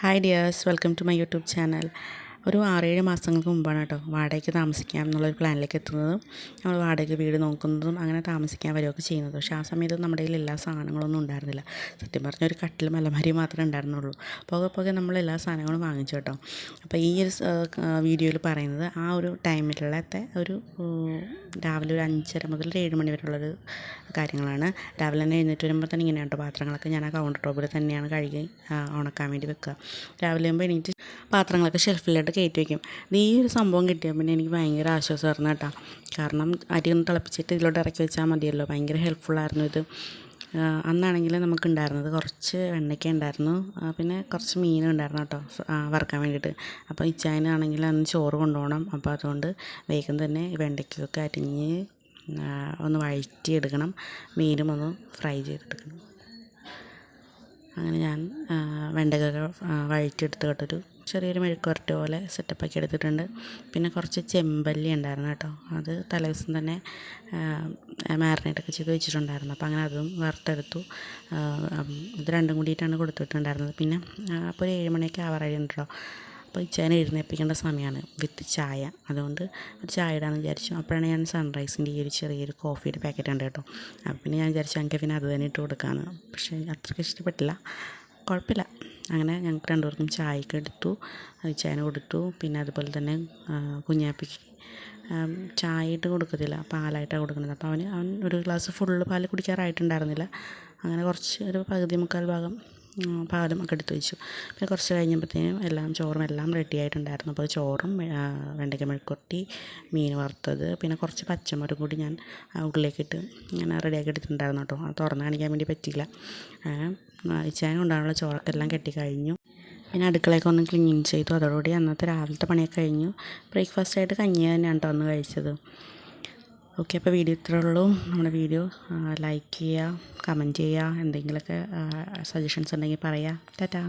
hi dears welcome to my YouTube channel ഒരു ആറേഴ് മാസങ്ങൾക്ക് മുമ്പാണ് കേട്ടോ വാടകയ്ക്ക് താമസിക്കാം എന്നുള്ളൊരു പ്ലാനിലേക്ക് എത്തുന്നതും നമ്മൾ വാടകയ്ക്ക് വീട് നോക്കുന്നതും അങ്ങനെ താമസിക്കാൻ വരികയൊക്കെ ചെയ്യുന്നത്. പക്ഷേ ആ സമയത്ത് നമ്മുടെ കയ്യിൽ എല്ലാ സാധനങ്ങളൊന്നും ഉണ്ടായിരുന്നില്ല. സത്യം പറഞ്ഞ ഒരു കട്ടിലും അലമാരി മാത്രമേ ഉണ്ടായിരുന്നുള്ളൂ. പോകെ പോകെ നമ്മൾ എല്ലാ സാധനങ്ങളും വാങ്ങിച്ചു കേട്ടോ. അപ്പോൾ ഈ ഒരു വീഡിയോയിൽ പറയുന്നത് ആ ഒരു ടൈമിലത്തെ ഒരു രാവിലെ ഒരു അഞ്ചര മുതൽ ഒരു ഏഴ് മണി വരെയുള്ളൊരു കാര്യങ്ങളാണ്. രാവിലെ തന്നെ എഴുന്നേറ്റ് വരുമ്പോൾ തന്നെ ഇങ്ങനെ കേട്ടോ പാത്രങ്ങളൊക്കെ ഞാൻ ആ കൗണ്ടർ ടോപ്പിൽ തന്നെയാണ് കഴുകി ഉണക്കാൻ വേണ്ടി വെക്കുക. രാവിലെ ആകുമ്പോൾ എണീറ്റ് പാത്രങ്ങളൊക്കെ ഷെൽഫിലോട്ട് കയറ്റി വയ്ക്കും ഈ ഒരു സംഭവം കിട്ടിയാൽ പിന്നെ എനിക്ക് ഭയങ്കര ആശ്വാസമായിരുന്നു കേട്ടോ. കാരണം അരി ഒന്ന് തിളപ്പിച്ചിട്ട് ഇതിലോട്ട് ഇറക്കി വെച്ചാൽ മതിയല്ലോ. ഭയങ്കര ഹെൽപ്ഫുള്ളായിരുന്നു ഇത്. അന്നാണെങ്കിൽ നമുക്ക് ഉണ്ടായിരുന്നത് കുറച്ച് വെണ്ണയ്ക്ക ഉണ്ടായിരുന്നു. പിന്നെ കുറച്ച് മീനും ഉണ്ടായിരുന്നു കേട്ടോ വറക്കാൻ വേണ്ടിയിട്ട്. അപ്പോൾ ഇച്ചായനാണെങ്കിൽ അന്ന് ചോറ് കൊണ്ടുപോകണം. അപ്പോൾ അതുകൊണ്ട് വേഗം തന്നെ വെണ്ടയ്ക്കൊക്കെ അരിഞ്ഞ് ഒന്ന് വഴറ്റി എടുക്കണം മീനും ഒന്ന് ഫ്രൈ ചെയ്തെടുക്കണം. അങ്ങനെ ഞാൻ വെണ്ടയ്ക്കൊക്കെ വഴറ്റിയെടുത്ത് കേട്ടൊരു ചെറിയൊരു മെഴുക്കുവരട്ടി പോലെ സെറ്റപ്പാക്കി എടുത്തിട്ടുണ്ട്. പിന്നെ കുറച്ച് ചെമ്പല്ലി ഉണ്ടായിരുന്നു കേട്ടോ. അത് തലേദിവസം തന്നെ മാറിനേറ്റൊക്കെ ചെയ്ത് വെച്ചിട്ടുണ്ടായിരുന്നു. അപ്പോൾ അങ്ങനെ അതും വറുത്തെടുത്തു. ഇത് രണ്ടും കൂടിയിട്ടാണ് കൊടുത്തിട്ടുണ്ടായിരുന്നത്. പിന്നെ അപ്പോൾ ഒരു ഏഴ് മണിയൊക്കെ ആവാറായിട്ടുണ്ടോ അപ്പോൾ ഇച്ചാനെ എഴുന്നേൽപ്പിക്കേണ്ട സമയമാണ് വിത്ത് ചായ. അതുകൊണ്ട് ഒരു ചായ ഇടാമെന്ന് വിചാരിച്ചു. അപ്പോഴാണ് ഞാൻ സൺറൈസിന്റെ ഈ ഒരു ചെറിയൊരു കോഫിയുടെ പാക്കറ്റ് ഉണ്ട് കേട്ടോ. അപ്പം പിന്നെ ഞാൻ വിചാരിച്ചു എനിക്ക് പിന്നെ അത് തന്നെ ഇട്ട് കൊടുക്കാമെന്ന് പക്ഷേ അത്രയ്ക്ക് ഇഷ്ടപ്പെട്ടില്ല. കുഴപ്പമില്ല. അങ്ങനെ ഞങ്ങൾക്ക് രണ്ടുപേർക്കും ചായയൊക്കെ എടുത്തു ചായന് കൊടുത്തു. പിന്നെ അതുപോലെ തന്നെ കുഞ്ഞാപ്പിക്ക് ആം, ചായ ഇട്ട് കൊടുക്കത്തില്ല പാലായിട്ടാണ് കൊടുക്കുന്നത്. അപ്പോൾ അവന് അവൻ ഒരു ഗ്ലാസ് ഫുള്ള് പാൽ കുടിക്കാറായിട്ടുണ്ടായിരുന്നില്ല. അങ്ങനെ കുറച്ച് ഒരു പകുതി മുക്കാൽ ഭാഗം പാലും ഒക്കെ എടുത്ത് വെച്ചു. പിന്നെ കുറച്ച് കഴിഞ്ഞപ്പോഴത്തേനും എല്ലാം ചോറും എല്ലാം റെഡി ആയിട്ടുണ്ടായിരുന്നു. അപ്പോൾ ചോറും വെണ്ടയ്ക്ക മെഴുക്കുവരട്ടി മീൻ വറുത്തത് പിന്നെ കുറച്ച് പച്ചമുളക് കൂടി ഞാൻ ഉള്ളിലേക്കിട്ട് ഇങ്ങനെ റെഡിയാക്കി എടുത്തിട്ടുണ്ടായിരുന്നു കേട്ടോ. അത് തുറന്ന് കാണിക്കാൻ വേണ്ടി പറ്റിയില്ല. ഇച്ചാനും ഉണ്ടാകാനുള്ള ചോറൊക്കെ എല്ലാം കെട്ടി കഴിഞ്ഞു പിന്നെ അടുക്കളയൊക്കെ ഒന്ന് ക്ലീൻ ചെയ്തു. അതോടുകൂടി അന്നത്തെ രാവിലത്തെ പണിയൊക്കെ കഴിഞ്ഞു. ബ്രേക്ക്ഫാസ്റ്റ് ആയിട്ട് കഞ്ഞി തന്നെയാണ് കേട്ടോ അന്ന് കഴിച്ചത്. ഓക്കെ അപ്പോൾ വീഡിയോ ഇത്രയേ ഉള്ളൂ. നമ്മുടെ വീഡിയോ ലൈക്ക് ചെയ്യുക കമന്റ് ചെയ്യുക എന്തെങ്കിലുമൊക്കെ സജഷൻസ് ഉണ്ടെങ്കിൽ പറയുക. ടാറ്റാ.